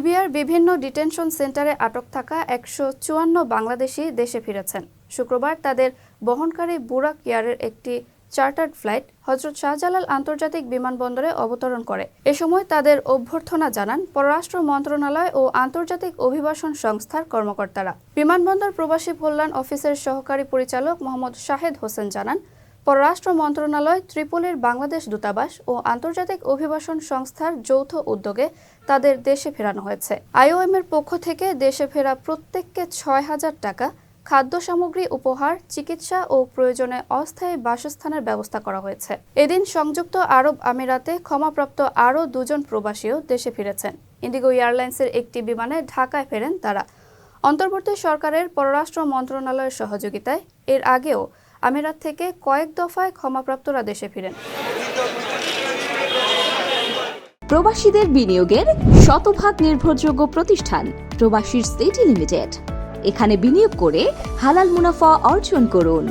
লিবিয়ার বিভিন্ন ডিটেনশন সেন্টারে আটক থাকা একশো চুয়ান্ন বাংলাদেশি দেশে ফিরেছেন। শুক্রবার তাদের বহনকারী বুরাক এয়ারের একটি চার্টার্ড ফ্লাইট হজরত শাহজালাল আন্তর্জাতিক বিমানবন্দরে অবতরণ করে। এ সময় তাদের অভ্যর্থনা জানান পররাষ্ট্র মন্ত্রণালয় ও আন্তর্জাতিক অভিবাসন সংস্থার কর্মকর্তারা। বিমানবন্দর প্রবাসী কল্যাণ অফিসের সহকারী পরিচালক মোহাম্মদ শাহেদ হোসেন জানান পররাষ্ট্র মন্ত্রণালয়, ত্রিপোলির বাংলাদেশ দূতাবাস ও আন্তর্জাতিক অভিবাসন সংস্থার যৌথ উদ্যোগে তাদের দেশে ফেরানো হয়েছে। আইওএম এর পক্ষ থেকে দেশে ফেরা প্রত্যেককে ছয় হাজার টাকা, খাদ্য সামগ্রী উপহার, চিকিৎসা ও প্রয়োজনে অস্থায়ী বাসস্থানের ব্যবস্থা করা হয়েছে। এদিন সংযুক্ত আরব আমিরাতে ক্ষমাপ্রাপ্ত আরও দুজন প্রবাসীও দেশে ফিরেছেন। ইন্ডিগো এয়ারলাইন্সের একটি বিমানে ঢাকায় ফেরেন তারা। অন্তর্বর্তী সরকারের পররাষ্ট্র মন্ত্রণালয়ের সহযোগিতায় এর আগেও আমিরাত থেকে কয়েক দফায় ক্ষমাপ্রাপ্তরা দেশে ফিরেন। প্রবাসীদের বিনিয়োগের শতভাগ নির্ভরযোগ্য প্রতিষ্ঠান প্রবাসীর সিটি লিমিটেড। এখানে বিনিয়োগ করে হালাল মুনাফা অর্জন করুন।